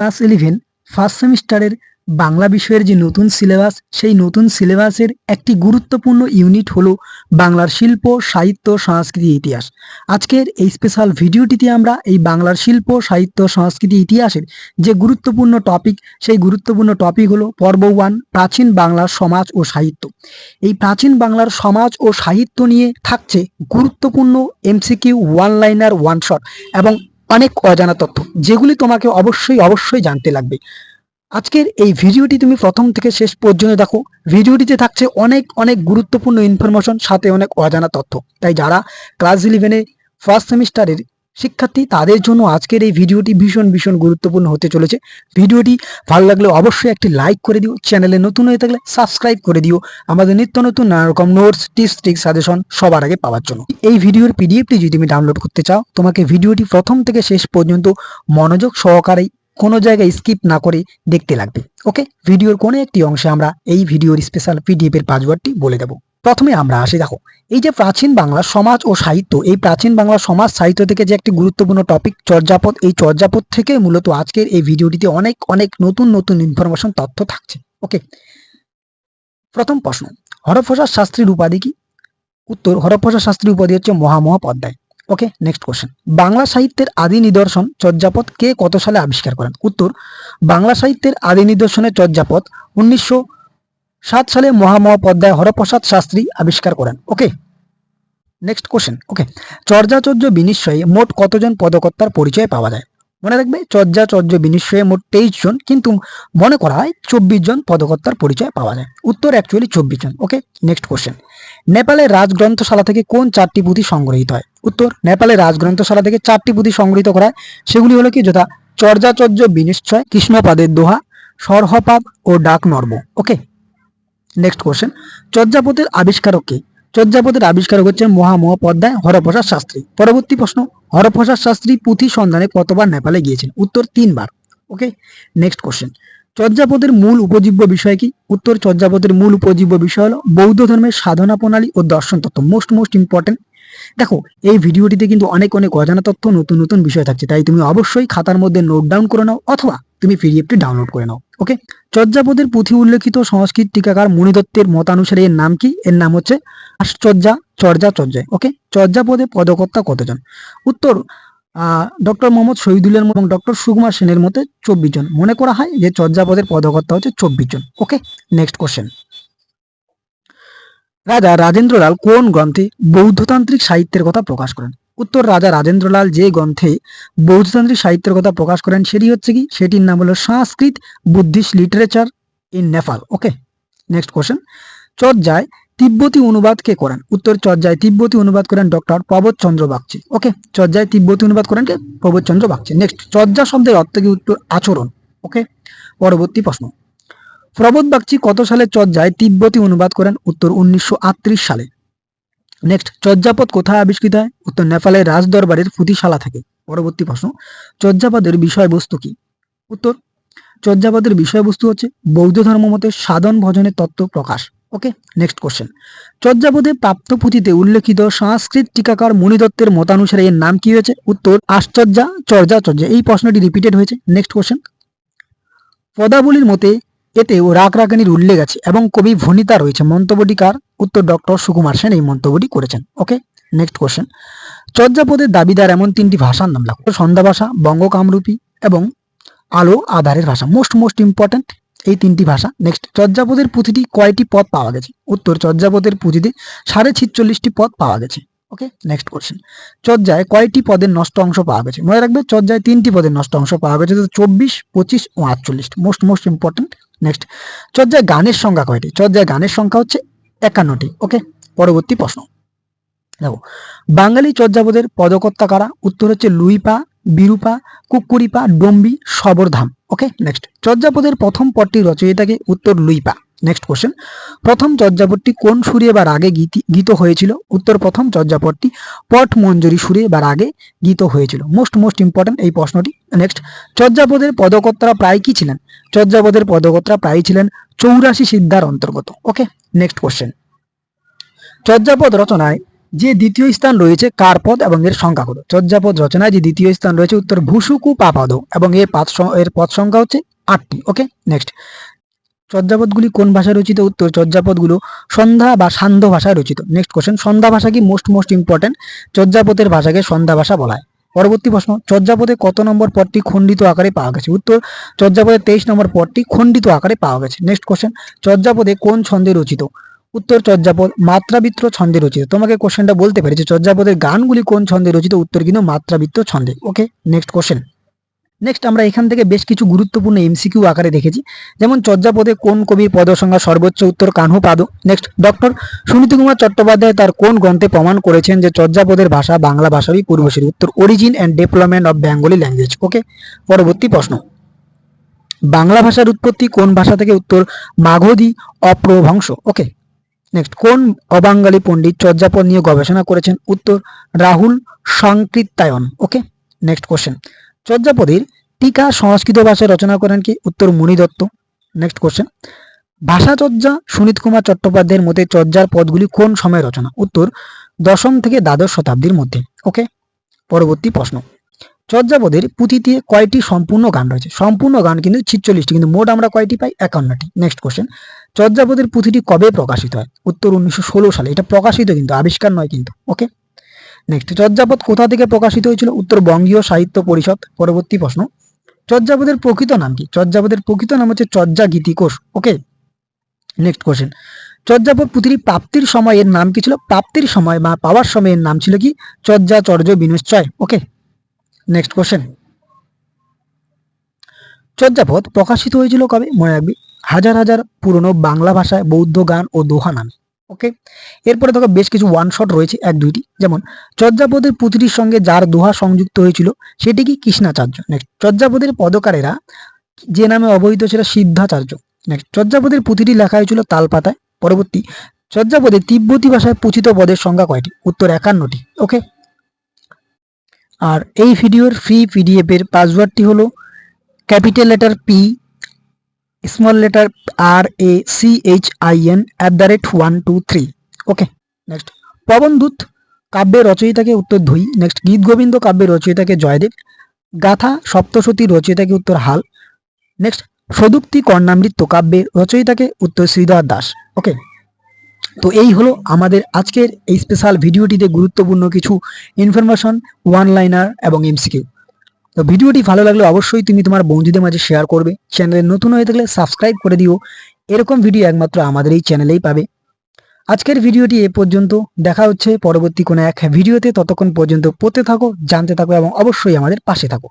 Class eleven first সেমিস্টারের বাংলা বিষয়ের যে নতুন সিলেবাস সেই নতুন সিলেবাসের একটি গুরুত্বপূর্ণ ইউনিট হলো বাংলার শিল্প, সাহিত্য, সংস্কৃতি, ইতিহাস। আজকের এই স্পেশাল ভিডিওটিতে আমরা এই বাংলার শিল্প, সাহিত্য, সংস্কৃতি, ইতিহাসের যে গুরুত্বপূর্ণ টপিক সেই গুরুত্বপূর্ণ টপিক হলো পর্ব ওয়ান প্রাচীন বাংলার সমাজ ও সাহিত্য। এই প্রাচীন বাংলার সমাজ ও সাহিত্য নিয়ে থাকছে গুরুত্বপূর্ণ MCQ one liner one shot এবং অনেক অজানা তথ্য, যেগুলি তোমাকে অবশ্যই অবশ্যই জানতে লাগবে। আজকের এই ভিডিওটি তুমি প্রথম থেকে শেষ পর্যন্ত দেখো। ভিডিওটিতে থাকছে অনেক অনেক গুরুত্বপূর্ণ ইনফরমেশন সাথে অনেক অজানা তথ্য। তাই যারা ক্লাস ইলেভেনে ফার্স্ট সেমিস্টারের শিক্ষার্থী, তাদের জন্য আজকের এই ভিডিওটি ভীষণ ভীষণ গুরুত্বপূর্ণ হতে চলেছে। ভিডিওটি ভালো লাগলে অবশ্যই একটি লাইক করে দিও। চ্যানেলে নতুন হয়ে থাকলে সাবস্ক্রাইব করে দিও। আমাদের নিত্য নতুন নানা রকম নোটস টিপস ট্রিক সাজেশন সবার আগে পাওয়ার জন্য। এই ভিডিওর পিডিএফটি যদি তুমি ডাউনলোড করতে চাও, তোমাকে ভিডিওটি প্রথম থেকে শেষ পর্যন্ত মনোযোগ সহকারে কোনো জায়গায় স্কিপ না করে দেখতে লাগবে। ওকে ভিডিওর কোনো একটি অংশে আমরা এই ভিডিওর স্পেশাল পিডিএফ এর পাসওয়ার্ডটি বলে দেব। প্রথমে আমরা আসি, দেখো, এই যে প্রাচীন বাংলা সমাজ ও সাহিত্য, এই প্রাচীন বাংলা সমাজ সাহিত্য থেকে যে একটি গুরুত্বপূর্ণ টপিক চর্যাপদ, এই চর্যাপদ থেকে মূলত আজকের এই ভিডিওটিতে অনেক অনেক নতুন নতুন ইনফরমেশন তথ্য থাকছে। ওকে প্রথম প্রশ্ন, হরপ্রসাদ শাস্ত্রীর উপাধি কি? উত্তর, হরপ্রসাদ শাস্ত্রীর উপাধি হচ্ছে মহামহাপদ্মায় ওকে নেক্সট কোশ্চেন বাংলা সাহিত্যের আদি নিদর্শন, চর্যাপদ কে কত সালে আবিষ্কার করেন? উত্তর, বাংলা সাহিত্যের আদি নিদর্শনের চর্যাপদ উনিশশো সাত সালে মহামহাপদ্মায় হরপ্রসাদ শাস্ত্রী আবিষ্কার করেন। ওকে নেক্সট কোশ্চেন ওকে চর্যাচর্য বিনিশ্চয়ে মোট কতজন পদকর্তার পরিচয় পাওয়া যায়? মনে রাখবে, চর্যাচর্য বিনিশ্চয়ে মোট তেইশ জন, কিন্তু মনে করা হয় চব্বিশ জন পদকর্তার পরিচয় পাওয়া যায়। উত্তর অ্যাকচুয়ালি চব্বিশ জন। ওকে নেক্সট কোশ্চেন নেপালের রাজগ্রন্থশালা থেকে কোন চারটি পুঁথি সংগ্রহীত হয়? উত্তর, নেপালের রাজগ্রন্থশালা থেকে চারটি পুঁথি সংগৃহীত করা হয়। সেগুলি হলো কি? যথা চর্যাচর্য বিনিশ্চয়, কৃষ্ণপাদের দোহা, সরহপাদ ও ডাক নর্ম ওকে নেক্সট কোশ্চেন চর্যাপদের আবিষ্কারক কে? চর্যাপদের আবিষ্কারক হচ্ছেন মহামহাপদ্মায় হরপ্রসাদ শাস্ত্রী। পরবর্তী প্রশ্ন, হরপ্রসাদ শাস্ত্রী পুঁথি সন্ধানে কতবার নেপালে গিয়েছেন? উত্তর তিনবার। ওকে নেক্সট কোশ্চেন চর্যাপদের মূল উপজীব্য বিষয় কি? উত্তর চর্যাপদের মূল উপজীব্য বিষয় হলো বৌদ্ধ ধর্মের সাধনা প্রণালী ও দর্শন তত্ত্ব মোস্ট মোস্ট ইম্পর্টেন্ট দেখো, এই ভিডিওটিতে কিন্তু অনেক অনেক অজানা তথ্য, নতুন নতুন বিষয় থাকছে। তাই তুমি অবশ্যই খাতার মধ্যে নোট ডাউন করে নাও, অথবা তুমি পিডিএফটি ডাউনলোড করে নাও ওকে চর্যাপদের পুঁথি উল্লেখিত সংস্কৃত টিকাকার মণিদত্তের মতানুসারে এর নাম কি? এর নাম হচ্ছে আশ্চর্যা চর্যা চর্যায় ওকে চর্যাপদে পদকর্তা কতজন? উত্তর ডক্টর মোহাম্মদ শহীদুলের এবং ডক্টর সুকুমার সেনের মতে চব্বিশ জন। মনে করা হয় যে চর্যাপদের পদকর্তা হচ্ছে চব্বিশ জন ওকে নেক্সট কোশ্চেন রাজা রাজেন্দ্রলাল কোন গ্রন্থে বৌদ্ধতান্ত্রিক সাহিত্যের কথা প্রকাশ করেন? উত্তর, রাজা রাজেন্দ্রলাল যে গ্রন্থে বৌদ্ধতান্ত্রিক সাহিত্যের কথা প্রকাশ করেন সেটি হচ্ছে কি? সেটির নাম হলো Sanskrit Buddhist literature in Nepal. Okay next question চর্যায় তিব্বতী অনুবাদ কে করেন? উত্তর, চর্যায় তিব্বতী অনুবাদ করেন ডক্টর প্রবোধ চন্দ্র বাগচি। ওকে, চর্যায় তিব্বতী অনুবাদ করেন কে? প্রবোধ চন্দ্র বাগচি। নেক্সট চর্যা শব্দের অর্থ কি? উত্তর, আচরণ। ওকে, পরবর্তী প্রশ্ন। প্রবোধ বাগচি কত সালে চর্যায় তিব্বতী অনুবাদ করেন? উত্তর উনিশশো আটত্রিশ সালে। নেক্সট চর্যাপদ কোথায় আবিষ্কৃত হয়? উত্তর নেপালের রাজদরবারের পুঁথিশালা থেকে। পরবর্তী প্রশ্ন, চর্যাপদের বিষয়বস্তু কি? উত্তর, চর্যাপদের বিষয়বস্তু হচ্ছে বৌদ্ধ ধর্ম মতে সাধন ভজনের তত্ত্ব প্রকাশ। ওকে নেক্সট কোশ্চেন চর্যাপদে প্রাপ্ত পুঁথিতে উল্লেখিত সংস্কৃত টিকাকার মণিদত্তের মতানুসারে এর নাম কি হয়েছে? উত্তর, আশ্চর্যা চর্যা চর্যা এই প্রশ্নটি রিপিটেড হয়েছে। নেক্সট কোশ্চেন পদাবলীর মতে এতেও রাগ রাগানির উল্লেখ আছে এবং কবি ভনিতা রয়েছে। মন্তব্যটি কার? উত্তর ডক্টর সুকুমার সেন এই মন্তব্যটি করেছেন। ওকে নেক্সট কোশ্চেন চর্যাপদের দাবিদার এমন তিনটি ভাষার নাম লেখো সন্ধ্যা ভাষা বঙ্গ কামরূপী এবং আলো আধারের ভাষা। মোস্ট মোস্ট ইম্পর্টেন্ট এই তিনটি ভাষা। নেক্সট চর্যাপদের পুঁথিটি কয়টি পদ পাওয়া গেছে? উত্তর, চর্যাপদের পুঁথিতে সাড়ে ছিচল্লিশটি পদ পাওয়া গেছে। ওকে নেক্সট কোশ্চেন চর্যায় কয়টি পদের নষ্ট অংশ পাওয়া গেছে? মনে রাখবে, চর্যায় তিনটি পদের নষ্ট অংশ পাওয়া গেছে চব্বিশ, পঁচিশ ও আটচল্লিশ। মোস্ট মোস্ট ইম্পর্টেন্ট নেক্সট চর্যায় গানের সংখ্যা কয়টি? চর্যায় গানের সংখ্যা হচ্ছে একান্নটি। ওকে পরবর্তী প্রশ্ন। দেখো, বাঙালি চর্যাপদের পদকর্তা কারা? উত্তর হচ্ছে লুইপা, বিরূপা কুকুরিপা ডম্বি, সবরধাম। ওকে নেক্সট চর্যাপদের প্রথম পদটি রচয়িতাকে উত্তর লুইপা। নেক্সট কোশ্চেন প্রথম চর্যাপদটি কোন সুরে বা রাগে গীত হয়েছিল? উত্তর প্রথম চর্যাপদটি পট মঞ্জুরি সুরে বা রাগে গীত হয়েছিল। মোস্ট মোস্ট ইম্পর্টেন্ট এই প্রশ্নটি। নেক্সট চর্যাপদের পদকর্তারা প্রায় কি ছিলেন? চর্যাপদের পদকর্তারা প্রায় ছিলেন চৌরাশি সিদ্ধার অন্তর্গত। ওকে নেক্সট কোশ্চেন চর্যাপদ রচনায় যে দ্বিতীয় স্থান রয়েছে কার পদ এবং এর সংখ্যা কত? চর্যাপদ রচনায় যে দ্বিতীয় স্থান রয়েছে উত্তর ভূসুকু পাপাদ এবং এর পাদ এর পদ সংখ্যা হচ্ছে আটটি। ওকে নেক্সট চর্যাপদগুলি কোন ভাষায় রচিত? উত্তর চর্যাপদগুলো সন্ধ্যা বা সান্ধ্য ভাষায় রচিত। নেক্সট কোশ্চেন সন্ধ্যা ভাষা কি মোস্ট মোস্ট ইম্পর্টেন্ট চর্যাপদের ভাষাকে সন্ধ্যা ভাষা বলা হয়। পরবর্তী প্রশ্ন, চর্যাপদে কত নম্বর পদটি খণ্ডিত আকারে পাওয়া গেছে? উত্তর, চর্যাপদে তেইশ নম্বর পদটি খণ্ডিত আকারে পাওয়া গেছে। নেক্সট কোশ্চেন চর্যাপদে কোন ছন্দে রচিত? উত্তর, চর্যাপদ, মাত্রাবৃত্ত ছন্দে রচিত। তোমাকে কোশ্চেনটা বলতে পারি যে চর্যাপদের গানগুলি কোন ছন্দে রচিত? উত্তর কিন্তু মাত্রাবৃত্ত ছন্দে। ওকে নেক্সট কোশ্চেন নেক্সট আমরা এখান থেকে বেশ কিছু গুরুত্বপূর্ণ এমসিকিউ আকারে দেখেছি। যেমন চর্যাপদে কোন কবির পদসংখ্যা সর্বোচ্চ উত্তর কানহু পাদ। নেক্সট ডক্টর সুনীতি কুমার চট্টোপাধ্যায় তার কোন গ্রন্থে প্রমাণ করেছেন যে চর্যাপদের ভাষা বাংলা ভাষারই পূর্বসূরি? উত্তর origin and development of Bengali language okay পরবর্তী প্রশ্ন। বাংলা ভাষার উৎপত্তি কোন ভাষা থেকে উত্তর মাগধী অপ্রভংশ ওকে নেক্সট কোন অবাঙ্গালী পণ্ডিত চর্যাপদ নিয়ে গবেষণা করেছেন? উত্তর, Rahul Sankrityayan okay next question চর্যাপদের টিকা সংস্কৃত ভাষায় রচনা করেন কি উত্তর মুনি দত্ত। নেক্সট কোশ্চেন ভাষাচর্যা সুনীত কুমার চট্টোপাধ্যায়ের মতে চর্যার পদগুলি কোন সময় রচনা? উত্তর, দশম থেকে দ্বাদশ শতাব্দীর মধ্যে। ওকে পরবর্তী প্রশ্ন। চর্যাপদের পুঁথিতে কয়টি সম্পূর্ণ গান রয়েছে? সম্পূর্ণ গান কিন্তু ছিচল্লিশটি, কিন্তু মোট আমরা কয়টি পাই? একান্নটি। নেক্সট কোশ্চেন চর্যাপদের পুঁথিটি কবে প্রকাশিত হয়? উত্তর উনিশশো ষোলো সালে। এটা প্রকাশিত কিন্তু, আবিষ্কার নয় কিন্তু। ওকে নেক্সট, চর্যাপদ কোথা থেকে প্রকাশিত হয়েছিল? উত্তর বঙ্গীয় সাহিত্য পরিষদ। পরবর্তী প্রশ্ন। চর্যাপদের প্রকৃত নাম কি? চর্যাপদের প্রকৃত নাম হচ্ছে Charya Gitikosh okay? Next question. Charyapada পুঁথির প্রাপ্তির সময় এর নাম কি ছিল? প্রাপ্তির সময় বা পাওয়ার সময় এর নাম ছিল কি? Charyacharya Vinishchaya okay? Next question. Charyapada প্রকাশিত হয়েছিল কবে? মনে রাখবি। হাজার হাজার পুরনো বাংলা ভাষায় বৌদ্ধ গান ও দোহা নামে। ওকে এরপরে দেখো বেশ কিছু ওয়ান শট রয়েছে, এক দুইটি যেমন, চর্যাপদের পুঁথিটির সঙ্গে যার দোহা সংযুক্ত হয়েছিল, সেটি কি কৃষ্ণাচার্য? নেক্সট চর্যাপদের পদকারেরা যে নামে অবহিত ছিল সিদ্ধাচার্য। নেক্সট চর্যাপদের পুঁথিটি লেখা হয়েছিল তালপাতায়। পরবর্তী, চর্যাপদে তিব্বতী ভাষায় পুথিত পদের সংখ্যা কয়টি? উত্তর একান্নটি। ওকে আর এই ভিডিওর ফ্রি পিডিএফ এর পাসওয়ার্ডটি হলো capital letter P small letter R A C H I N at the rate one two three okay next Pavanaduta কাব্যের রচয়িতাকে উত্তর ধুই। নেক্সট গীত গোবিন্দ কাব্যের রচয়িতাকে জয়দেব। গাথা সপ্তশতী রচয়িতাকে উত্তর হাল। নেক্সট সদুক্তি কর্ণামৃত্য কাব্যের রচয়িতাকে উত্তর শ্রীধর দাস। ওকে তো এই হলো আমাদের আজকের এই স্পেশাল ভিডিওটিতে গুরুত্বপূর্ণ কিছু ইনফরমেশন ওয়ান লাইনার এবং এমসিকিউ তো ভিডিওটি ভালো লাগলে অবশ্যই তুমি তোমার বন্ধুদের মাঝে শেয়ার করবে। চ্যানেলে নতুন হয়ে থাকলে সাবস্ক্রাইব করে দিও। এরকম ভিডিও একমাত্র আমাদের এই চ্যানেলেই পাবে। আজকের ভিডিওটি এ পর্যন্ত। দেখা হচ্ছে পরবর্তী কোনো এক ভিডিওতে ততক্ষণ পর্যন্ত পড়তে থাকো, জানতে থাকো এবং অবশ্যই আমাদের পাশে থাকো।